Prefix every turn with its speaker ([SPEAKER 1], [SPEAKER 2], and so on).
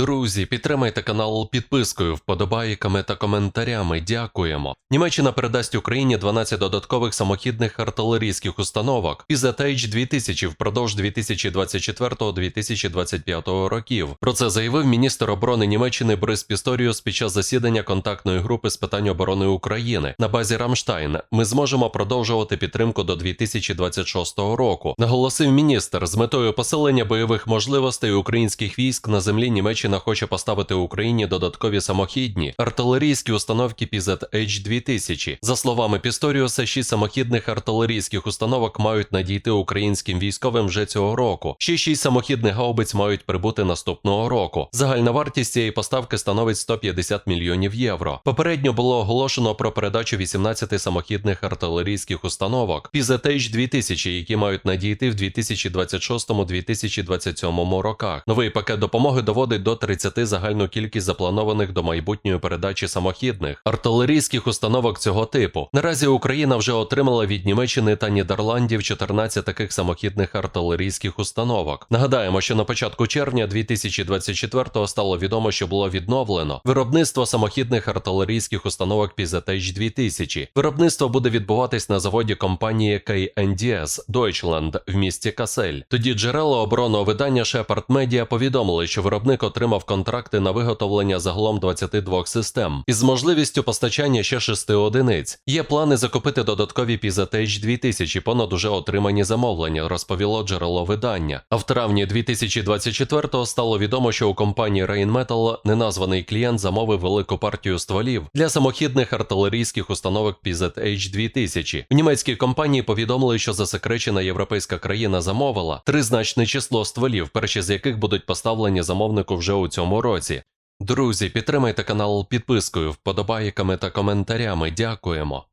[SPEAKER 1] Друзі, підтримайте канал підпискою, вподобайками та коментарями. Дякуємо. Німеччина передасть Україні 12 додаткових самохідних артилерійських установок PZH 2000 впродовж 2024-2025 років. Про це заявив міністр оборони Німеччини Борис Пісторіус під час засідання контактної групи з питань оборони України на базі Рамштайн. Ми зможемо продовжувати підтримку до 2026 року. Наголосив міністр з метою посилення бойових можливостей українських військ на землі Німеччина хоче поставити Україні додаткові самохідні артилерійські установки PZH 2000 За словами Пісторіуса, шість самохідних артилерійських установок мають надійти українським військовим вже цього року. Ще шість самохідних гаубиць мають прибути наступного року. Загальна вартість цієї поставки становить 150 мільйонів євро. Попередньо було оголошено про передачу 18 самохідних артилерійських установок PZH 2000 які мають надійти в 2026-2027 роках. Новий пакет допомоги доводить до 30 загальну кількість запланованих до майбутньої передачі самохідних артилерійських установок цього типу. Наразі Україна вже отримала від Німеччини та Нідерландів 14 таких самохідних артилерійських установок. Нагадаємо, що на початку червня 2024-го стало відомо, що було відновлено виробництво самохідних артилерійських установок PZH 2000. Виробництво буде відбуватись на заводі компанії KNDS Deutschland в місті Касель. Тоді джерела оборонного видання Shepard Media повідомили, що виробник отримав контракти на виготовлення загалом 22 систем із можливістю постачання ще 6 одиниць. Є плани закупити додаткові PZH 2000 понад уже отримані замовлення, розповіло джерело видання. А в травні 2024-го стало відомо, що у компанії Rheinmetall неназваний клієнт замовив велику партію стволів для самохідних артилерійських установок PZH 2000. В німецькій компанії повідомили, що засекречена європейська країна замовила тризначне число стволів, перші з яких будуть поставлені замовнику вже у цьому році. Друзі, підтримайте канал підпискою, вподобайками та коментарями. Дякуємо.